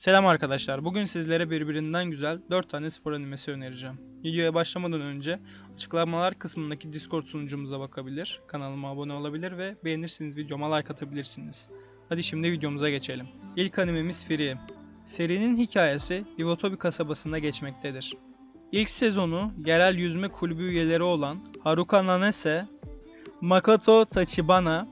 Selam arkadaşlar. Bugün sizlere birbirinden güzel 4 tane spor animesi önereceğim. Videoya başlamadan önce açıklamalar kısmındaki Discord sunucumuza bakabilir, kanalıma abone olabilir ve beğenirseniz videoma like atabilirsiniz. Hadi şimdi videomuza geçelim. İlk animemiz Free. Serinin hikayesi Iwotobi kasabasında geçmektedir. İlk sezonu yerel yüzme kulübü üyeleri olan Haruka Nanese, Makoto Tachibana,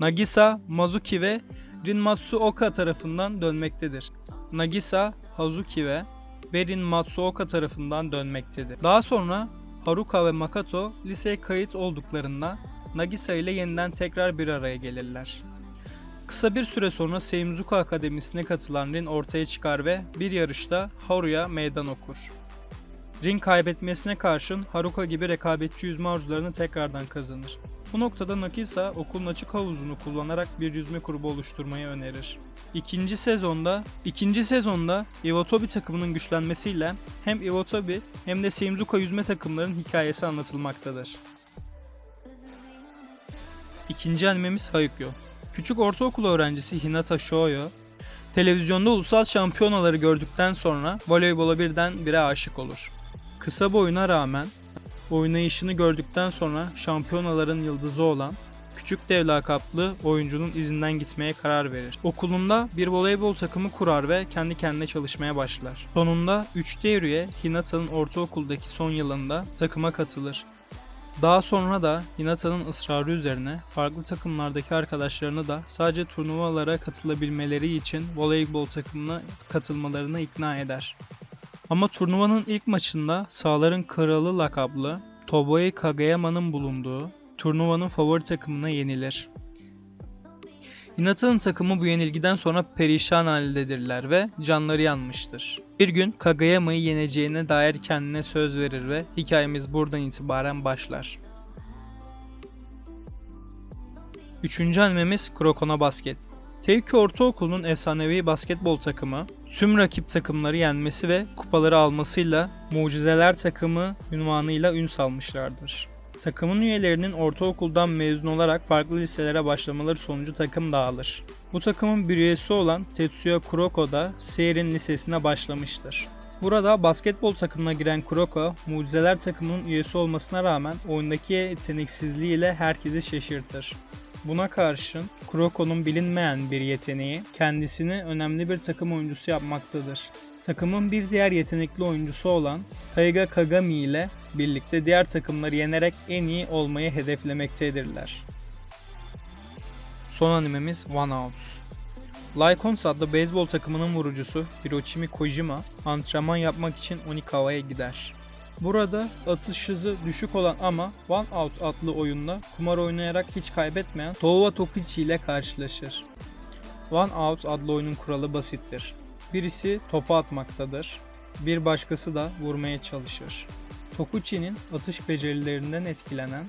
Nagisa Mazuki ve Rin Matsuoka tarafından dönmektedir. Nagisa, Hazuki ve Berin Matsuoka tarafından dönmektedir. Daha sonra Haruka ve Makoto liseye kayıt olduklarında Nagisa ile yeniden tekrar bir araya gelirler. Kısa bir süre sonra Seimuzuka Akademisi'ne katılan Rin ortaya çıkar ve bir yarışta Haru'ya meydan okur. Rin kaybetmesine karşın Haruka gibi rekabetçi yüzme arzularını tekrardan kazanır. Bu noktada Nagisa okulun açık havuzunu kullanarak bir yüzme grubu oluşturmayı önerir. İkinci sezonda, ikinci sezonda Iwotobi takımının güçlenmesiyle hem Iwotobi hem de Seimuzuka yüzme takımlarının hikayesi anlatılmaktadır. İkinci animemiz Haikyuu. Küçük ortaokul öğrencisi Hinata Shoyo, televizyonda ulusal şampiyonaları gördükten sonra voleybola birden bire aşık olur. Kısa boyuna rağmen oynayışını gördükten sonra şampiyonaların yıldızı olan Küçük Dev lakaplı oyuncunun izinden gitmeye karar verir. Okulunda bir voleybol takımı kurar ve kendi kendine çalışmaya başlar. Sonunda 3 üye Hinata'nın ortaokuldaki son yılında takıma katılır. Daha sonra da Hinata'nın ısrarı üzerine farklı takımlardaki arkadaşlarını da sadece turnuvalara katılabilmeleri için voleybol takımına katılmalarına ikna eder. Ama turnuvanın ilk maçında Sağların Kralı lakaplı Toboe Kageyama'nın bulunduğu turnuvanın favori takımına yenilir. Hinata'nın takımı bu yenilgiden sonra perişan haldedirler ve canları yanmıştır. Bir gün Kageyama'yı yeneceğine dair kendine söz verir ve hikayemiz buradan itibaren başlar. Üçüncü animemiz Krokona Basket. Tevki Ortaokulu'nun efsanevi basketbol takımı, tüm rakip takımları yenmesi ve kupaları almasıyla Mucizeler takımı ünvanıyla ün salmışlardır. Takımın üyelerinin ortaokuldan mezun olarak farklı liselere başlamaları sonucu takım dağılır. Bu takımın bir üyesi olan Tetsuya Kuroko da Seirin Lisesi'ne başlamıştır. Burada basketbol takımına giren Kuroko, Mucizeler takımının üyesi olmasına rağmen oyundaki yeteneksizliğiyle herkesi şaşırtır. Buna karşın Kuroko'nun bilinmeyen bir yeteneği kendisini önemli bir takım oyuncusu yapmaktadır. Takımın bir diğer yetenekli oyuncusu olan Taiga Kagami ile birlikte diğer takımları yenerek en iyi olmayı hedeflemektedirler. Son animemiz One Out. Lycons adlı beyzbol takımının vurucusu Hiroshimi Kojima antrenman yapmak için Onikawa'ya gider. Burada atış hızı düşük olan ama One Out adlı oyunda kumar oynayarak hiç kaybetmeyen Touwa Tokichi ile karşılaşır. One Out adlı oyunun kuralı basittir. Birisi topu atmaktadır, bir başkası da vurmaya çalışır. Tokuchi'nin atış becerilerinden etkilenen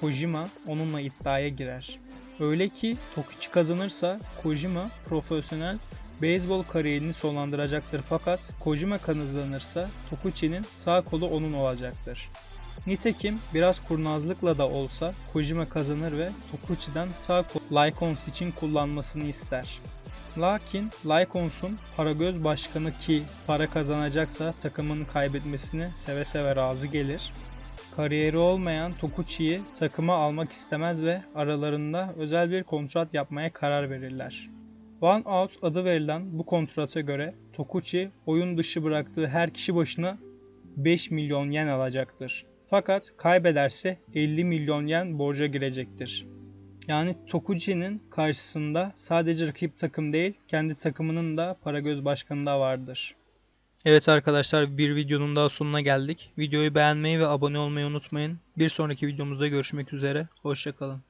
Kojima onunla iddiaya girer. Öyle ki Tokuchi kazanırsa Kojima profesyonel beyzbol kariyerini sonlandıracaktır fakat Kojima kazanırsa Tokuchi'nin sağ kolu onun olacaktır. Nitekim biraz kurnazlıkla da olsa Kojima kazanır ve Tokuchi'den sağ kolu Lycons için kullanmasını ister. Lakin Lycons'un Paragöz başkanı ki para kazanacaksa takımın kaybetmesine seve seve razı gelir. Kariyeri olmayan Tokuchi'yi takıma almak istemez ve aralarında özel bir kontrat yapmaya karar verirler. One Out adı verilen bu kontrata göre Tokuchi oyun dışı bıraktığı her kişi başına 5 milyon yen alacaktır. Fakat kaybederse 50 milyon yen borca girecektir. Yani Tokuchi'nin karşısında sadece rakip takım değil, kendi takımının da Paragöz başkanı da vardır. Evet arkadaşlar bir videonun daha sonuna geldik. Videoyu beğenmeyi ve abone olmayı unutmayın. Bir sonraki videomuzda görüşmek üzere. Hoşçakalın.